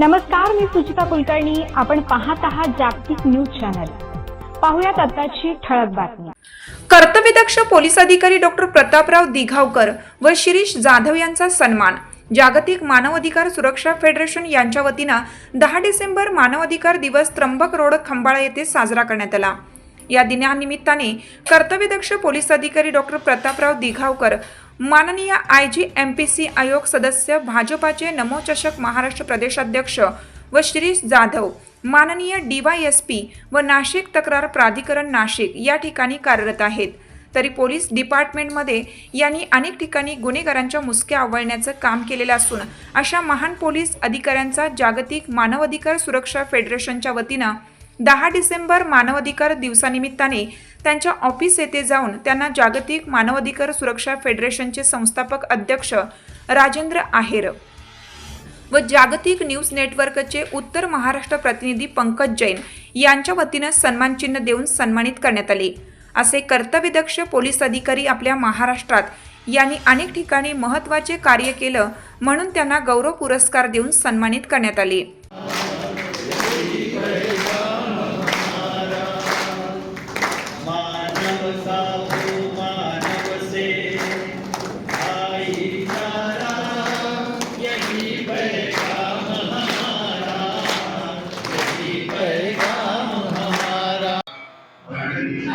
नमस्कार मी सुचिता कुलकर्णी. आपण पाहत आहात जागतिक न्यूज चॅनल. पाहुयात आताची ठळक बातमी. कर्तव्यदक्ष पोलीस अधिकारी डॉक्टर प्रतापराव दिघावकर व शिरीष जाधव यांचा सन्मान. जागतिक मानवाधिकार सुरक्षा फेडरेशन यांच्या वतीनं दहा डिसेंबर मानवाधिकार दिवस त्र्यंबक रोड खंबाळा येथे साजरा करण्यात आला. या दिनानिमित्ताने कर्तव्यदक्ष पोलीस अधिकारी डॉक्टर प्रतापराव दिघावकर माननीय I G M P C आयोग सदस्य भाजपाचे नमोचषक महाराष्ट्र प्रदेशाध्यक्ष व श्री जाधव माननीय डीवायएसपी व नाशिक तक्रार प्राधिकरण नाशिक या ठिकाणी कार्यरत आहेत. तरी पोलीस डिपार्टमेंटमध्ये यांनी अनेक ठिकाणी गुन्हेगारांच्या मुसक्या आवळण्याचं काम केलेलं असून अशा महान पोलीस अधिकाऱ्यांचा जागतिक मानवाधिकार सुरक्षा फेडरेशनच्या वतीनं दहा डिसेंबर मानवाधिकार दिवसानिमित्ताने त्यांच्या ऑफिस येथे जाऊन त्यांना जागतिक मानवाधिकार सुरक्षा फेडरेशनचे संस्थापक अध्यक्ष राजेंद्र आहेर व जागतिक न्यूज नेटवर्कचे उत्तर महाराष्ट्र प्रतिनिधी पंकज जैन यांच्या वतीनं सन्मानचिन्ह देऊन सन्मानित करण्यात आले. असे कर्तव्यदक्ष पोलीस अधिकारी आपल्या महाराष्ट्रात यांनी अनेक ठिकाणी महत्त्वाचे कार्य केलं म्हणून त्यांना गौरव पुरस्कार देऊन सन्मानित करण्यात आले.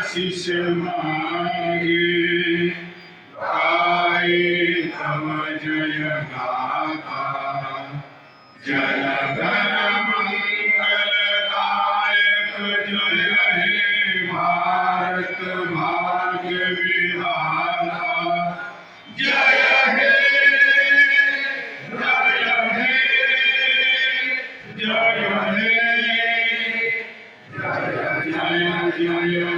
आशिष मागे गाए तव जय गाथा जय गण मंगल दायक जय हे भारत भाग्य विधाना जय हे जय हे। जय हे जय जय जय।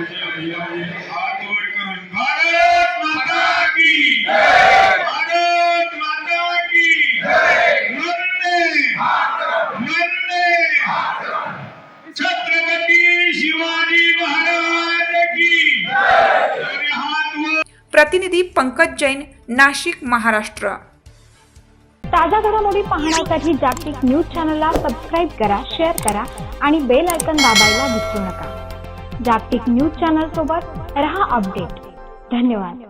प्रतिनिधी पंकज जैन नाशिक महाराष्ट्र. ताज्या घडामोडी पाहण्यासाठी जागतिक न्यूज चॅनलला सबस्क्राईब करा शेअर करा आणि बेल आयकन दाबायला विसरू नका. जागतिक न्यूज चॅनल सोबत रहा अपडेट. धन्यवाद.